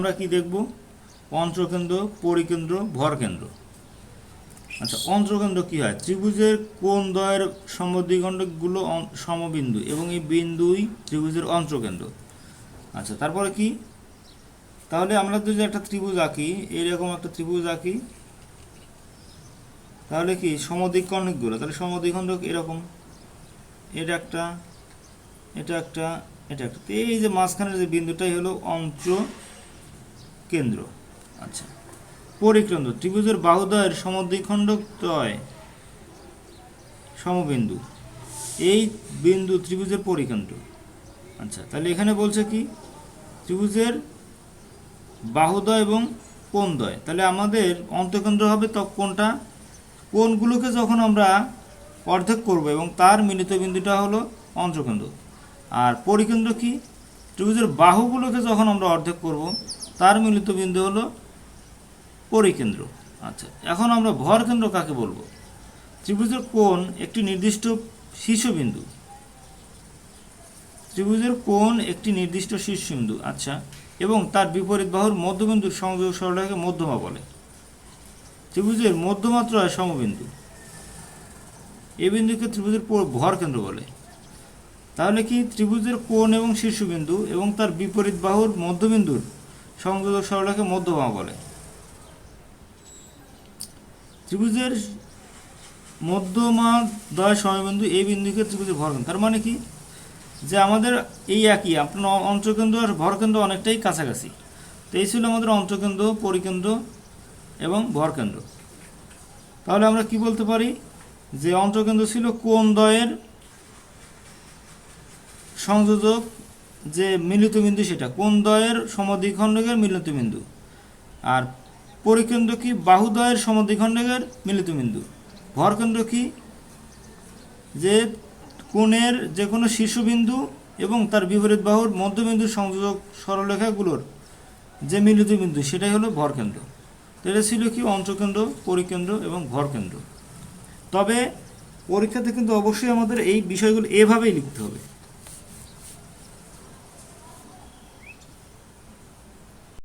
আমরা কি দেখব? অন্ত্রকেন্দ্র, পরিকেন্দ্র, ভরকেন্দ্র। আচ্ছা অন্ত্রকেন্দ্র কি হয়? ত্রিভুজের কোন দ্বয়ের সমদ্বিখণ্ডকগুলো সমবিন্দু এবং এই বিন্দুই ত্রিভুজের অন্ত্রকেন্দ্র। আচ্ছা তারপরে কি? তাহলে আমরা যদি একটা ত্রিভুজ আঁকি এরকম একটা ত্রিভুজ আঁকি, তাহলে কি? সমদ্বিখণ্ডকগুলো। তাহলে সমদ্বিখণ্ডক এরকম। এটা একটা এটা একটা এটা একটা। এই যে মাঝখানের যে বিন্দুটাই হলো অন্ত্র কেন্দ্র। আচ্ছা। পরিকেন্দ্র ত্রিভুজের বাহুদয়ের সমদ্বিখণ্ডক ত্রয় সমবিন্দু। এই বিন্দু ত্রিভুজের পরিকেন্দ্র আচ্ছা। তাহলে এখানে বলছে কি? ত্রিভুজের বাহুদয় এবং কোণদ্বয় তাহলে আমাদের অন্তকেন্দ্র হবে তো কোনটা কোনগুলোকে যখন আমরা অর্ধেক করব এবং তার মিলিত বিন্দুটা হলো অন্তকেন্দ্র আর পরিকেন্দ্র কি? ত্রিভুজের বাহুগুলোকে যখন আমরা অর্ধেক করব তার মিলিত বিন্দু হলো পরিকেন্দ্র। আচ্ছা এখন আমরা ভর কেন্দ্র কাকে বলব? ত্রিভুজের কোণ একটি নির্দিষ্ট শীর্ষবিন্দু ত্রিভুজের কোণ একটি নির্দিষ্ট শীর্ষবিন্দু আচ্ছা এবং তার বিপরীত বাহুর মধ্যবিন্দুর সংযোগ সরলরেখাকে মধ্যমা বলে। ত্রিভুজের মধ্যমাত্রা হয় সমবিন্দু। এই বিন্দুকে ত্রিভুজের ভর কেন্দ্র বলে। তাহলে কি ত্রিভুজের কোণ এবং শীর্ষবিন্দু এবং তার বিপরীত বাহুর মধ্যবিন্দুর সংযোজক সরলরেখাকে মধ্যমা বলে। ত্রিভুজের মধ্যমা দয় সমবিন্দু এই বিন্দুকে ত্রিভুজের ভরকেন্দ্র তার মানে কি? যে আমাদের এই একই, আপনার অন্তকেন্দ্র আর ভরকেন্দ্র অনেকটাই কাছাকাছি। তো এই ছিল আমাদের অন্তকেন্দ্র, পরিকেন্দ্র এবং ভরকেন্দ্র। তাহলে আমরা কি বলতে পারি? যে অন্তকেন্দ্র ছিল কোন দয়ের সংযোজক যে মিলিত বিন্দু সেটা, কোন দয়ের সমদ্বিখণ্ডকের মিলিত বিন্দু? আর পরিকেন্দ্র কি বাহুদয়ের সমদ্বিখণ্ডকের মিলিত বিন্দু? ভরকেন্দ্র কি যে কোণের যে কোনো শীর্ষবিন্দু এবং তার বিপরীত বাহুর মধ্যবিন্দুর সংযোজক সরলরেখাগুলোর যে মিলিত বিন্দু, সেটাই হলো ভরকেন্দ্র। এটা ছিল কি অন্তকেন্দ্র, পরিকেন্দ্র এবং ভরকেন্দ্র। তবে পরীক্ষাতে কিন্তু অবশ্যই আমাদের এই বিষয়গুলো এভাবেই লিখতে হবে।